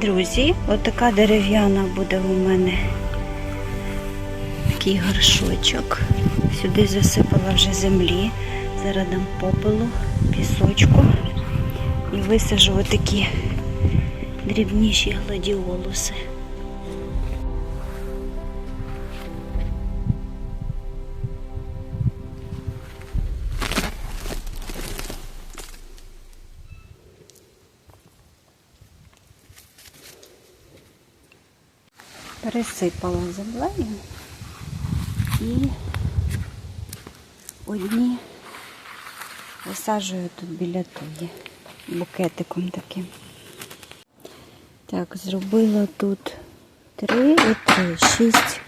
Друзі, отака дерев'яна буде у мене такий горшочок. Сюди засипала вже землі. Зараз дам попелу, пісочку і висажу отакі дрібніші гладіолуси. Пересипала землею і одні висаджую тут біля тої букетиком таким. Так, зробила тут три і три, шість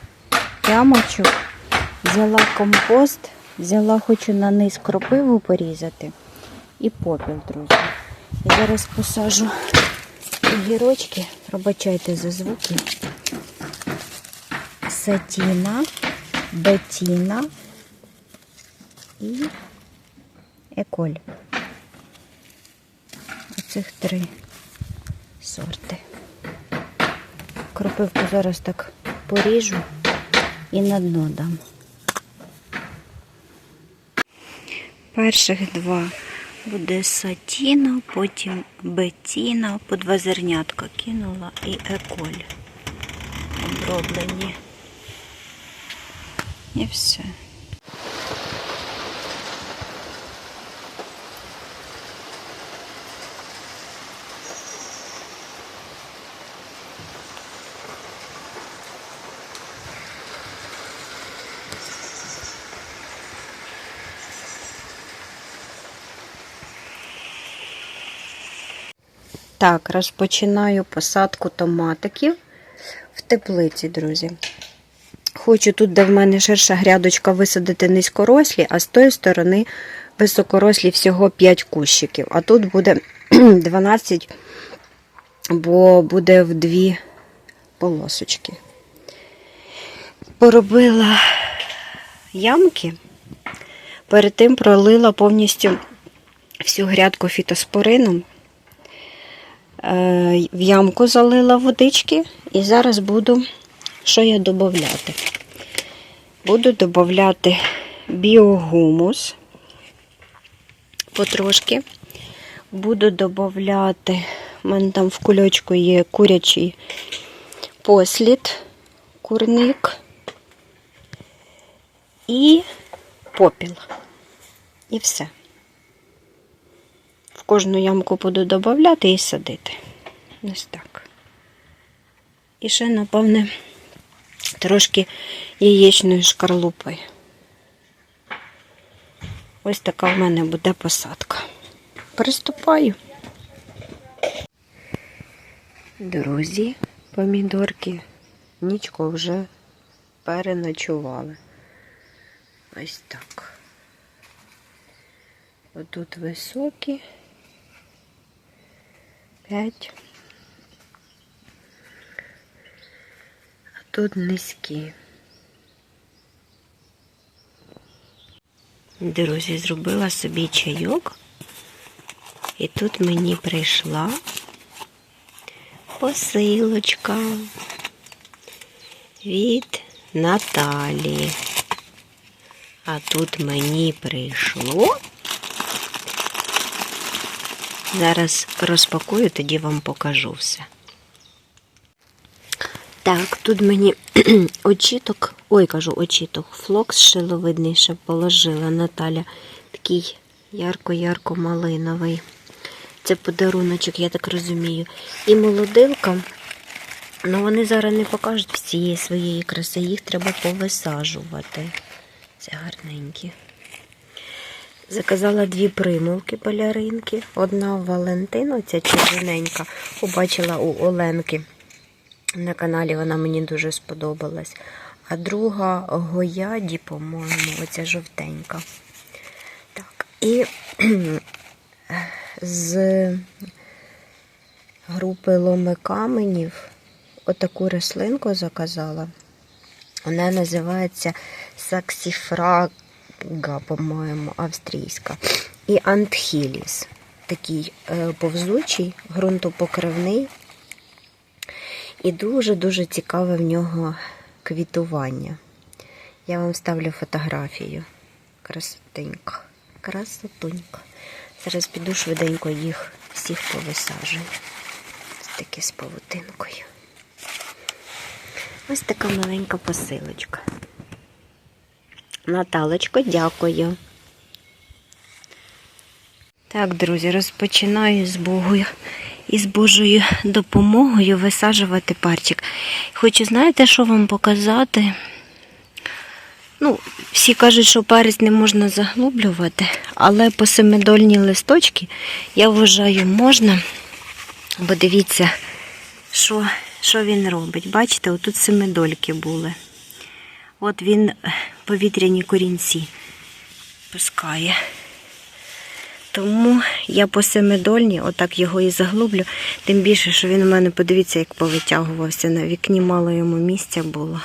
ямочок. Взяла компост, взяла, хочу на низ кропиву порізати і попіл, друзі. І зараз посажу огірочки, пробачайте за звуки. Сатіна, бетіна і еколь. Оцих три сорти. Кропивку зараз так поріжу і на дно дам. Перших два буде сатіна, потім бетіна, по два зернятка кинула і еколь. Оброблені. І все. Так, розпочинаю посадку томатиків в теплиці, друзі. Хочу тут, де в мене ширша грядочка, висадити низькорослі, а з тої сторони високорослі всього 5 кущиків. А тут буде 12, бо буде в дві полосочки. Поробила ямки, перед тим пролила повністю всю грядку фітоспорином. Е, В ямку залила водички і зараз буду, що я додати? Буду додати біогумус потрошки. Буду додати, у мене там в кульочку є курячий послід, курник і попіл. І все. В кожну ямку буду додати і садити. Ось так. І ще, напевне, трошки яєчної шкарлупи. Ось така в мене буде посадка. Приступаю. Друзі, помідорки нічко вже переночували. Ось так. Отут високі. П'ять. Тут низькі. Друзі, зробила собі чайок. І тут мені прийшла посилочка від Наталі. А тут мені прийшло. Зараз розпакую, тоді вам покажу все. Так, тут мені очіток, ой, кажу, очіток, флокс шиловидний ще положила Наталя. Такий ярко-ярко малиновий. Це подаруночок, я так розумію. І молодилка. Ну, вони зараз не покажуть всієї своєї краси, їх треба повисаджувати. Це гарненькі. Заказала дві примулки поляринки. Одна Валентина, ця червоненька, побачила у Оленки на каналі, вона мені дуже сподобалась. А друга Гояді, по-моєму, оця жовтенька. Так, і з групи ломи каменів отаку рослинку заказала. Вона називається Саксіфрага, по-моєму, австрійська. І антхіліс. Такий е, повзучий, ґрунтопокривний. І дуже-дуже цікаве в нього квітування. Я вам ставлю фотографію. Красотенька. Красотонька. Зараз піду швиденько їх всіх повисаджую. Ось такі з павутинкою. Ось така маленька посилочка. Наталочко, дякую. Так, друзі, розпочинаю з Богою і з Божою допомогою висаджувати парчик. Хочу, знаєте, що вам показати? Ну, всі кажуть, що перець не можна заглублювати, але по семидольні листочки, я вважаю, можна. Бо дивіться, що, що він робить. Бачите, отут семидольки були. От він повітряні корінці пускає. Тому я по семидольні отак його і заглублю. Тим більше, що він у мене, подивіться, як повитягувався. На вікні мало йому місця було.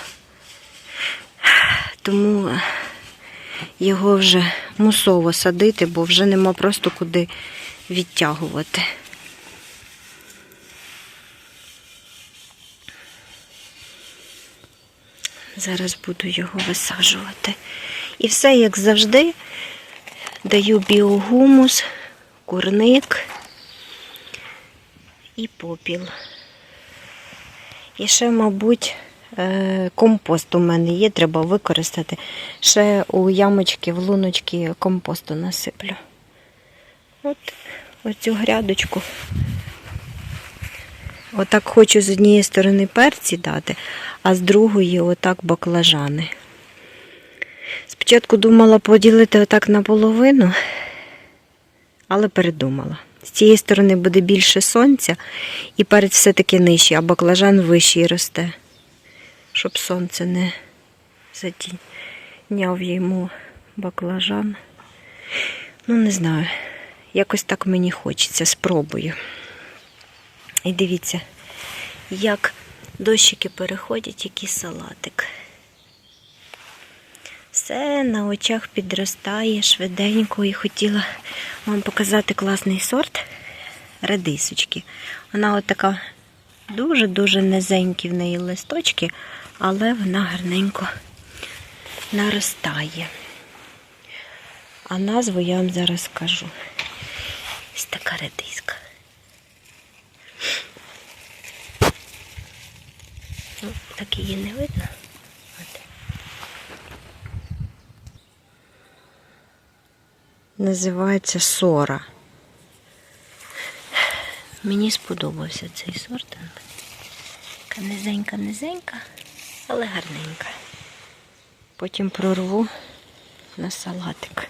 Тому його вже мусово садити, бо вже нема просто куди відтягувати. Зараз буду його висаджувати. І все, як завжди, даю біогумус, курник і попіл. І ще, мабуть, е, компост у мене є, треба використати. Ще у ямочки, в луночки компосту насиплю. От оцю грядочку. Отак хочу з однієї сторони перці дати, а з другої отак баклажани. Спочатку думала поділити отак наполовину, але передумала. З цієї сторони буде більше сонця, і перець все-таки нижчий, а баклажан вищий росте, щоб сонце не затіняв йому баклажан. Ну, не знаю, якось так мені хочеться, спробую. І дивіться, як дощики переходять, який салатик. Все на очах підростає швиденько і хотіла вам показати класний сорт редисочки. Вона от така дуже-дуже низенькі в неї листочки, але вона гарненько наростає. А назву я вам зараз скажу. Ось така редиска. Ну, так її не видно. Називається Сора. Мені сподобався цей сорт. Така низенька-низенька, але гарненька. Потім прорву на салатик.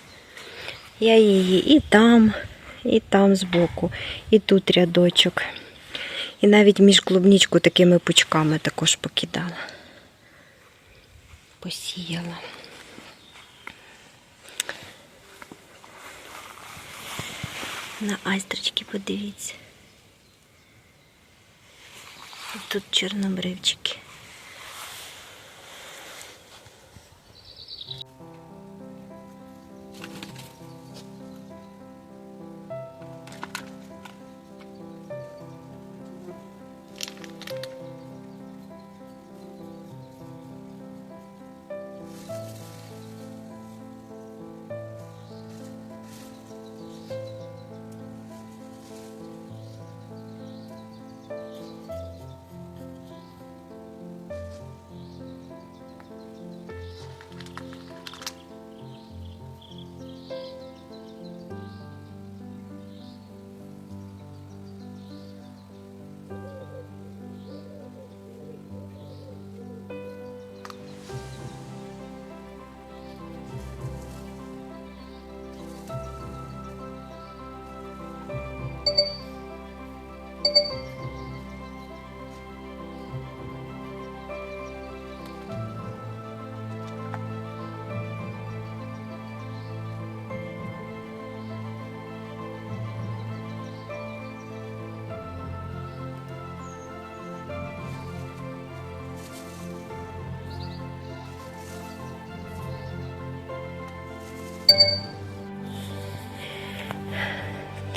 Я її і там, і там збоку, і тут рядочок. І навіть між клубничку такими пучками також покидала. Посіяла. На айстрочки подивіться. Тут чорнобривчики.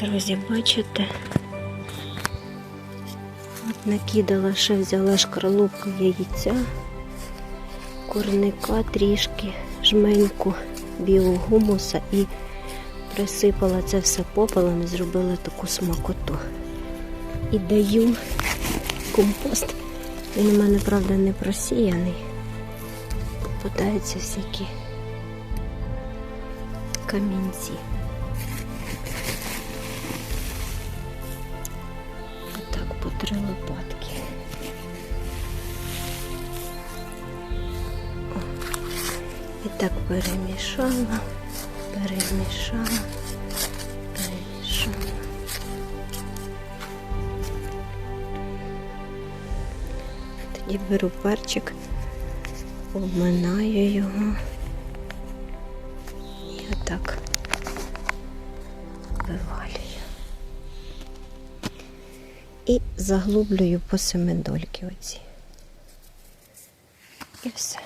Друзі, бачите? От Накидала, ще взяла шкарлупку яйця, курника трішки, жменьку білого гумуса і присипала це все попелом і зробила таку смакоту. І даю компост. Він у мене, правда, не просіяний. Попадаються всякі камінці. Отак по три лопатки. І так перемішала, перемішала, перемішала. Тоді беру перчик, обминаю його і отак вивалюю. І заглублюю по семидольки оці. І все.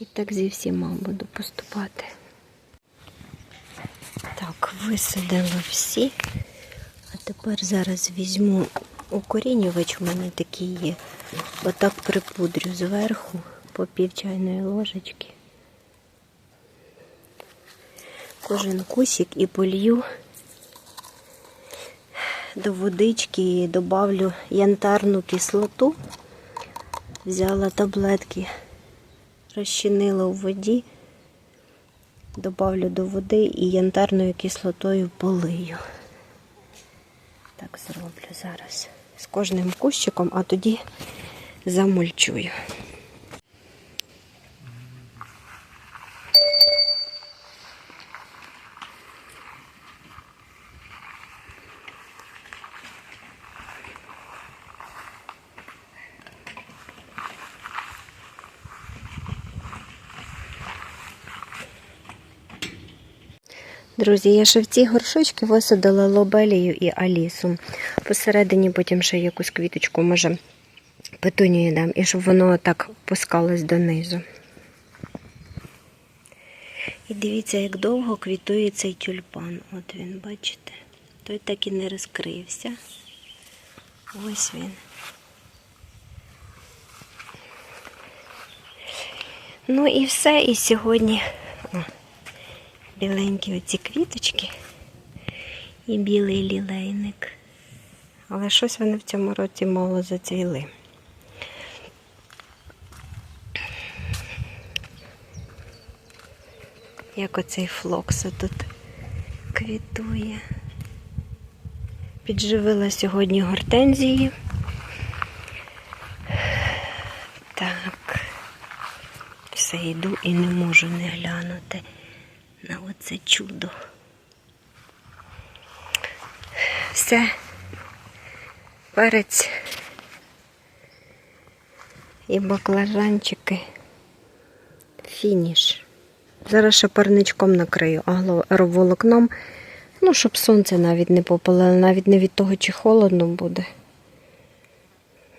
І так зі всіма буду поступати. Так, висадила всі. А тепер зараз візьму укорінювач, у мене такий є. Отак припудрю зверху по пів чайної ложечки. Кожен кусик і полью до водички і добавлю янтарну кислоту. Взяла таблетки, розчинила у воді, добавлю до води і янтарною кислотою полию. Так зроблю зараз з кожним кущиком, а тоді замульчую. Друзі, я ще в ці горшочки висадила лобелію і алісу. Посередині потім ще якусь квіточку, може, петунію дам, і щоб воно так пускалось донизу. І дивіться, як довго квітує цей тюльпан. От він, бачите? Той так і не розкрився. Ось він. Ну і все. І сьогодні. Біленькі оці квіточки і білий лілейник. Але щось вони в цьому році мало зацвіли. Як оцей флокс тут квітує. Підживила сьогодні гортензії. Так, все йду і не можу не глянути оце чудо. Все, перець і баклажанчики. Фініш. Зараз ще парничком накрию агроволокном, ну, щоб сонце навіть не попалило, навіть не від того, чи холодно буде.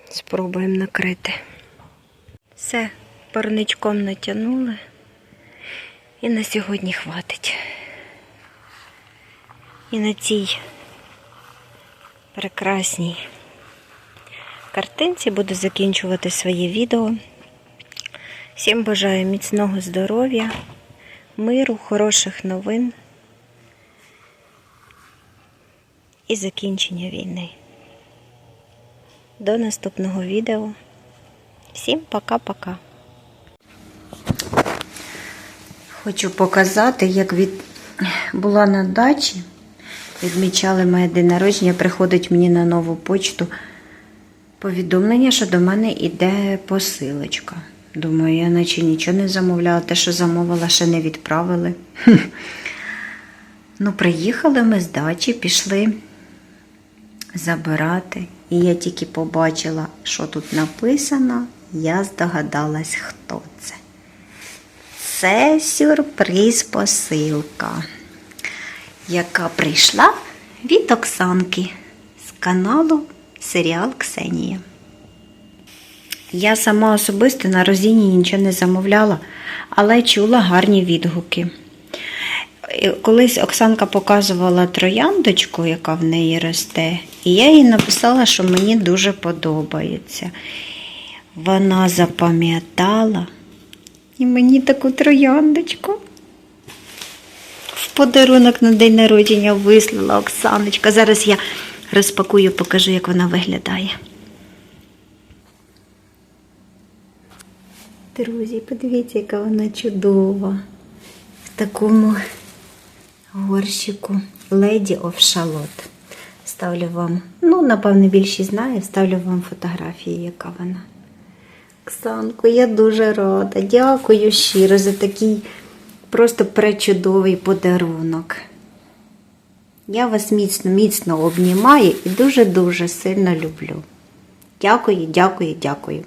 Спробуємо накрити. Все, парничком натягнули. І на сьогодні хватить. І на цій прекрасній картинці буду закінчувати своє відео. Всім бажаю міцного здоров'я, миру, хороших новин і закінчення війни. До наступного відео. Всім пока-пока. Хочу показати, як від... була на дачі. Відмічали моє день народження, приходить мені на нову почту повідомлення, що до мене йде посилочка. Думаю, я наче нічого не замовляла, те, що замовила, ще не відправили. Ну, приїхали ми з дачі, пішли забирати. І я тільки побачила, що тут написано, я здогадалась, хто це. Це сюрприз посилка, яка прийшла від Оксанки з каналу Серіал Ксенія. Я сама особисто на розіні нічого не замовляла, але чула гарні відгуки. Колись Оксанка показувала трояндочку, яка в неї росте, і я їй написала, що мені дуже подобається. Вона запам'ятала і мені таку трояндочку в подарунок на день народження вислала Оксаночка. Зараз я розпакую, покажу, як вона виглядає. Друзі, подивіться, яка вона чудова. В такому горщику Lady of Charlotte. Ставлю вам, ну, напевно, більшість знає, ставлю вам фотографії, яка вона. Оксанко, я дуже рада. Дякую щиро за такий просто пречудовий подарунок. Я вас міцно, міцно обнімаю і дуже-дуже сильно люблю. Дякую, дякую, дякую.